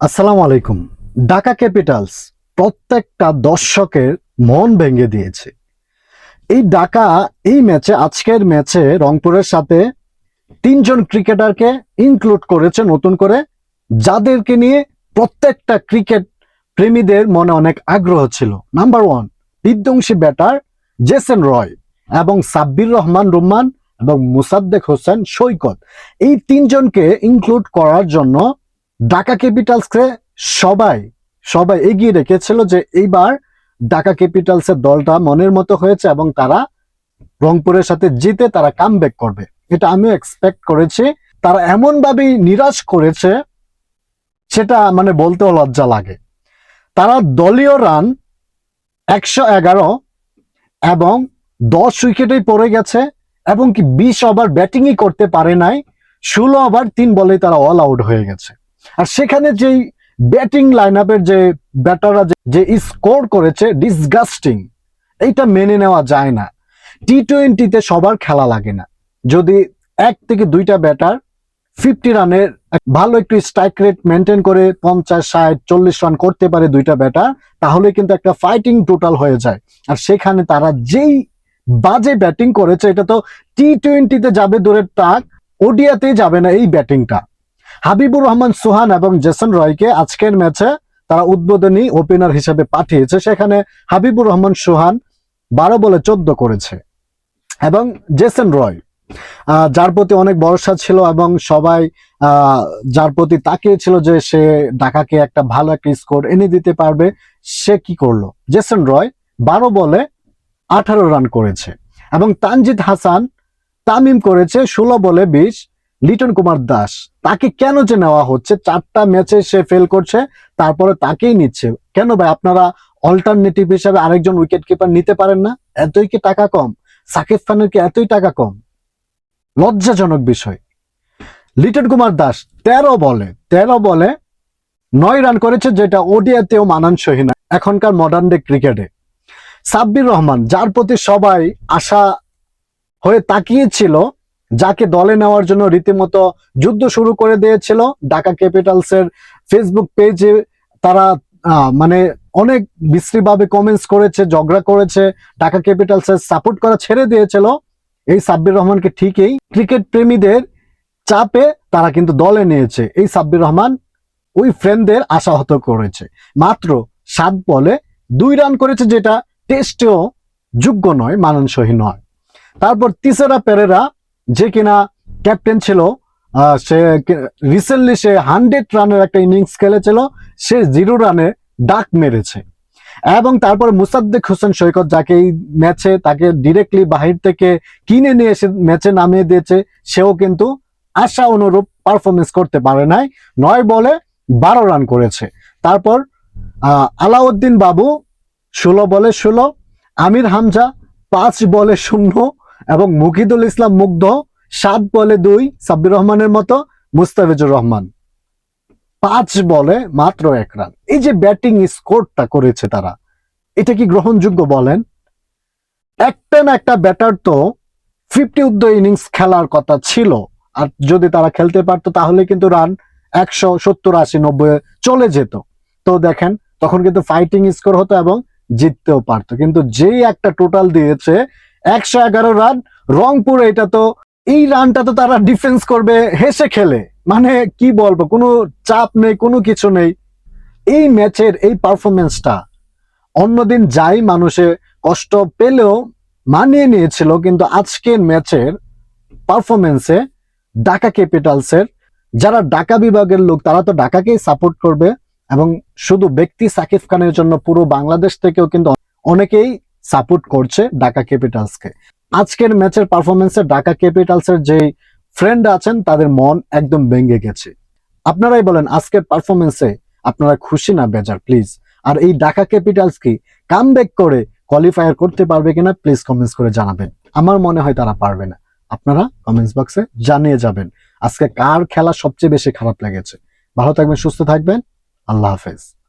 আসসালামু আলাইকুম। ঢাকা ক্যাপিটালস প্রত্যেকটা দর্শকের মন ভেঙে দিয়েছে। এই ঢাকা এই ম্যাচে, আজকের ম্যাচে রংপুরের সাথে তিনজন ক্রিকেটারকে ইনক্লুড করেছে নতুন করে। যাদেরকে নিয়ে প্রত্যেকটা ক্রিকেট প্রেমীদের মনে অনেক আগ্রহ ছিল। নাম্বার ওয়ান বিধ্বংসী ব্যাটার জেসেন রয় এবং সাব্বির রহমান রুম্মান এবং মুসাদ্দেক হোসেন সৈকত। এই তিনজনকে ইনক্লুড করার জন্য ঢাকা ক্যাপিটালসকে সবাই সবাই এগিয়ে রেখেছিল যে এইবার ঢাকা ক্যাপিটালসের দলটা মনের মতো হয়েছে এবং তারা রংপুরের সাথে জিতে তারা কাম করবে। এটা আমিও এক্সপেক্ট করেছি। তারা এমন ভাবেই নিরাশ করেছে সেটা মানে বলতেও লজ্জা লাগে। তারা দলীয় রান একশো এগারো এবং দশ উইকেটেই পড়ে গেছে এবং কি বিশ ওভার ব্যাটিংই করতে পারে নাই। ষোলো ওভার তিন বলেই তারা অল আউট হয়ে গেছে। আর সেখানে যেই ব্যাটিং লাইন আপের যে ব্যাটাররা যে স্কোর করেছে ডিসগাস্টিং এইটা মেনে নেওয়া যায় না। টি টোয়েন্টিতে সবার খেলা লাগে না। যদি এক থেকে দুইটা ব্যাটার ফিফটি রানের, ভালো একটু স্ট্রাইক রেট মেনটেন করে পঞ্চাশ, ষাট, চল্লিশ রান করতে পারে দুইটা ব্যাটার তাহলে কিন্তু একটা ফাইটিং টোটাল হয়ে যায়। আর সেখানে তারা যেই বাজে ব্যাটিং করেছে, এটা তো টি টোয়েন্টিতে যাবে দূরের টাক ওডিয়াতেই যাবে না এই ব্যাটিংটা হাবিবুর রহমান, সুহান এবং জেসন রয়কে আজকের ম্যাচে তারা উদ্বোধনী ওপেনার হিসেবে পাঠিয়েছে। সেখানে হাবিবুর রহমান, সুহান বারো বলে চোদ্দ করেছে এবং জেসন রয় যার প্রতি অনেক ভরসা ছিল এবং সবাই যার প্রতি তাকিয়েছিল যে সে ঢাকাকে একটা ভালো একটা স্কোর এনে দিতে পারবে, সে কি করল? জেসন রয় বারো বলে আঠারো রান করেছে এবং তানজিদ হাসান তামিম করেছে ষোলো বলে বিশ। লিটন কুমার দাস, তাকে কেন যে নেওয়া হচ্ছে, চারটা ম্যাচে সে ফেল করছে, তারপরে তাকেই নিচ্ছে। কেন ভাই, আপনারা অল্টারনেটিভ হিসাবে আরেকজন উইকেট কিপার নিতে পারেন না? এতই কি টাকা কম? সাকিব খানের কি এতই টাকা কম? লজ্জাজনক বিষয়। লিটন কুমার দাস, তেরো বলে তেরো বলে নয় রান করেছে, যেটা ওডিয়াতেও মানানসই না এখনকার মডার্ন ডে ক্রিকেটে সাব্বির রহমান, যার প্রতি সবাই আশা হয়ে তাকিয়েছিল যাকে দলে নেওয়ার জন্য রীতিমতো যুদ্ধ শুরু করে দিয়েছিল, ঢাকা ক্যাপিটালসের ফেসবুক পেজে তারা মানে অনেক বিশ্রীভাবে কমেন্টস করেছে, ঝগড়া করেছে, ঢাকা ক্যাপিটালসের সাপোর্ট করা ছেড়ে দিয়েছিল। এই সাব্বির রহমানকে ঠিকই ক্রিকেট প্রেমীদের চাপে তারা কিন্তু দলে নিয়েছে। এই সাব্বির রহমান ওই ফ্রেন্ডদের আশাহত করেছে। মাত্র সাত বলে দুই রান করেছে যেটা টেস্টেও যোগ্য নয়, মানানসই নয়। তারপর তিসেরা পেরেরা যে কিনা ক্যাপ্টেন ছিল সে রিসেন্টলি সে হান্ড্রেড রানের একটা ইনিংস খেলেছিল, সে জিরো রানে ডাক মেরেছে। এবং তারপরে মুসাদ্দেক হোসেন সৈকত যাকে এই ম্যাচে তাকে ডিরেক্টলি বাহির থেকে কিনে নিয়ে এসে ম্যাচে নামিয়ে দিয়েছে, সেও কিন্তু আশা অনুরূপ পারফরমেন্স করতে পারে নাই, নয় বলে বারো রান করেছে। তারপর আলাউদ্দিন বাবু ষোলো বলে ষোলো, আমির হামজা পাঁচ বলে শূন্য এবং মুকিদুল ইসলাম মুগ্ধ সাত বলে দুই সাব্বির রহমানের মতো মুস্তাফিজুর রহমান। পাঁচ বলে মাত্র এক রান। এই যে ব্যাটিং স্কোরটা করেছে তারা, এটা কি গ্রহণযোগ্য বলেন? একটা না একটা ব্যাটার তো ফিফটি উদ্দ ইনিংস খেলার কথা ছিল, আর যদি তারা খেলতে পারতো তাহলে কিন্তু রান একশো সত্তর আশি নব্বই চলে যেত। তো দেখেন, তখন কিন্তু ফাইটিং স্কোর হতো এবং জিততেও পারতো। কিন্তু যেই একটা টোটাল দিয়েছে একশো এগারো রান রংপুর এটা তো, এই রানটা তো তারা ডিফেন্স করবে, হেসে খেলে। মানে কি বলব, কোনো চাপ নেই, কোনো কিছু নেই। এই ম্যাচের এই পারফরমেন্সটা অন্যদিন যাই মানুষে কষ্ট পেলেও মানিয়ে নিয়েছিল, কিন্তু আজকের ম্যাচের পারফরমেন্সে ঢাকা ক্যাপিটালসের যারা ঢাকা বিভাগের লোক, তারা তো ঢাকাকেই সাপোর্ট করবে। এবং শুধু ব্যক্তি সাকিব খানের জন্য পুরো বাংলাদেশ থেকেও কিন্তু অনেকেই সাপোর্ট করছে ঢাকা ক্যাপিটালসকে। আজকের ম্যাচের পারফরমেন্সে ঢাকা ক্যাপিটালসের যে ফ্রেন্ড আছেন, তাদের মন একদম ভেঙে গেছে। আপনারাই বলেন, আজকের পারফরমেন্সে আপনারা খুশি না, বেজার প্লিজ আর এই ঢাকা ক্যাপিটালস কি কাম করে কোয়ালিফায়ার করতে পারবে কিনা প্লিজ কমেন্টস করে জানাবেন। আমার মনে হয় তারা পারবে না। আপনারা কমেন্টস বক্সে জানিয়ে যাবেন, আজকে কার খেলা সবচেয়ে বেশি খারাপ লেগেছে। ভালো থাকবেন, সুস্থ থাকবেন। আল্লাহ হাফেজ।